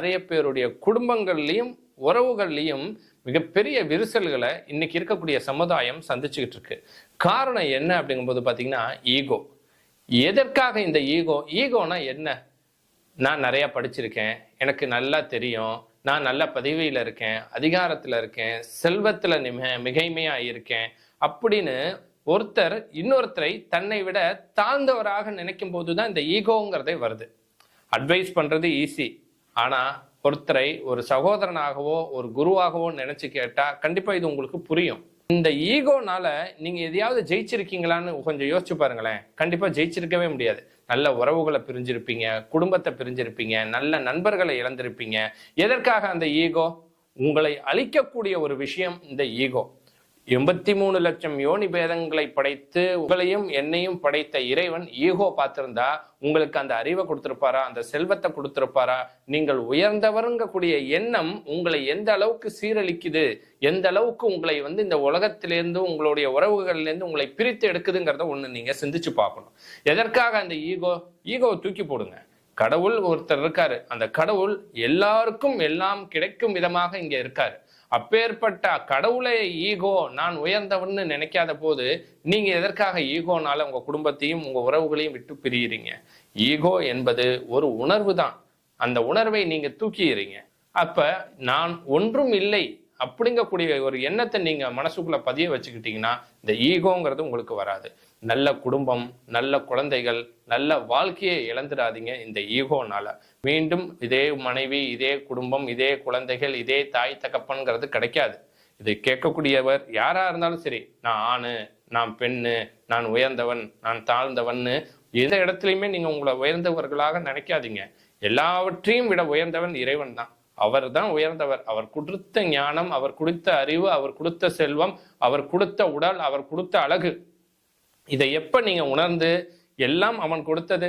நிறைய பேருடைய குடும்பங்கள்லையும் உறவுகள்லையும் மிகப்பெரிய விரிசல்களை இன்னைக்கு இருக்கக்கூடிய சமுதாயம் சந்திச்சுக்கிட்டு இருக்கு. காரணம் என்ன அப்படிங்கும்போது பார்த்தீங்கன்னா ஈகோ. எதற்காக இந்த ஈகோ? ஈகோனா என்ன? நான் நிறையா படிச்சிருக்கேன். எனக்கு நல்லா தெரியும். நான் நல்ல பதவியில் இருக்கேன். அதிகாரத்தில் இருக்கேன். செல்வத்தில் மிக மிகைமையாக இருக்கேன் அப்படின்னு ஒருத்தர் இன்னொருத்தரை தன்னை விட தாழ்ந்தவராக நினைக்கும் போது தான் இந்த ஈகோங்கிறதே வருது. அட்வைஸ் பண்ணுறது ஈஸி. ஆனால் ஒருத்தரை ஒரு சகோதரனாகவோ ஒரு குருவாகவோ நினைச்சு கேட்டா கண்டிப்பா இது உங்களுக்கு புரியும். இந்த ஈகோனால நீங்க எதையாவது ஜெயிச்சிருக்கீங்களான்னு கொஞ்சம் யோசிச்சு பாருங்களேன். கண்டிப்பா ஜெயிச்சிருக்கவே முடியாது. நல்ல உறவுகளை பிரிஞ்சிருப்பீங்க குடும்பத்தை பிரிஞ்சிருப்பீங்க நல்ல நண்பர்களை இழந்திருப்பீங்க. எதற்காக அந்த ஈகோ? உங்களை அழிக்கக்கூடிய ஒரு விஷயம் இந்த ஈகோ. எண்பத்தி மூணு லட்சம் யோனி பேதங்களை படைத்து உங்களையும் என்னையும் படைத்த இறைவன் ஈகோ பார்த்திருந்தா உங்களுக்கு அந்த அறிவை கொடுத்திருப்பாரா? அந்த செல்வத்தை கொடுத்திருப்பாரா? நீங்கள் உயர்ந்தவருங்கக்கூடிய எண்ணம் உங்களை எந்த அளவுக்கு சீரழிக்குது? எந்த அளவுக்கு உங்களை வந்து இந்த உலகத்திலேருந்து உங்களுடைய உறவுகள்லேருந்து உங்களை பிரித்து எடுக்குதுங்கிறத ஒன்று நீங்கள் சிந்திச்சு பார்க்கணும். எதற்காக அந்த ஈகோ? ஈகோவை தூக்கி போடுங்க. கடவுள் ஒருத்தர் இருக்காரு. அந்த கடவுள் எல்லாருக்கும் எல்லாம் கிடைக்கும் விதமாக இங்கே இருக்காரு. அப்பேற்பட்ட கடவுளை ஈகோ நான் உயர்ந்தவன்னு நினைக்காத போது நீங்க எதற்காக ஈகோனால உங்க குடும்பத்தையும் உங்க உறவுகளையும் விட்டு பிரியிறீங்க? ஈகோ என்பது ஒரு உணர்வு தான் அந்த உணர்வை நீங்க தூக்கிடுறீங்க அப்ப நான் ஒன்றும் இல்லை அப்படிங்கக்கூடிய ஒரு எண்ணத்தை நீங்க மனசுக்குள்ள பதிய வச்சுக்கிட்டீங்கன்னா இந்த ஈகோங்கிறது உங்களுக்கு வராது. நல்ல குடும்பம் நல்ல குழந்தைகள் நல்ல வாழ்க்கையை இழந்துடாதீங்க இந்த ஈகோனால. மீண்டும் இதே மனைவி இதே குடும்பம் இதே குழந்தைகள் இதே தாய் தகப்பன்கிறது கிடைக்காது. இதை கேட்கக்கூடியவர் யாரா இருந்தாலும் சரி நான் ஆணு நான் பெண்ணு நான் உயர்ந்தவன் நான் தாழ்ந்தவன்னு எந்த இடத்துலையுமே நீங்க உங்களை உயர்ந்தவர்களாக நினைக்காதீங்க. எல்லாவற்றையும் விட உயர்ந்தவன் இறைவன் தான். அவர் தான் உயர்ந்தவர். அவர் கொடுத்த ஞானம் அவர் கொடுத்த அறிவு அவர் கொடுத்த செல்வம் அவர் கொடுத்த உடல் அவர் கொடுத்த அழகு. இதை எப்ப நீங்க உணர்ந்து எல்லாம் அவன் கொடுத்தது?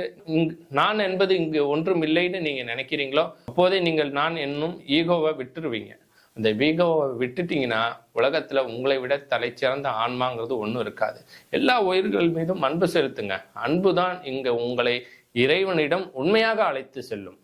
நான் என்பது இங்கு ஒன்றும் இல்லைன்னு நீங்க நினைக்கிறீங்களோ? அப்போதே நீங்கள் நான் என்னும் ஈகோவை விட்டுருவீங்க. அந்த ஈகோவை விட்டுட்டீங்கன்னா உலகத்துல உங்களை விட தலை சிறந்த ஆன்மாங்கிறது ஒன்றும் இருக்காது. எல்லா உயிர்கள் மீதும் அன்பு செலுத்துங்க. அன்பு தான் இங்க உங்களை இறைவனிடம் உண்மையாக அழைத்து செல்லும்.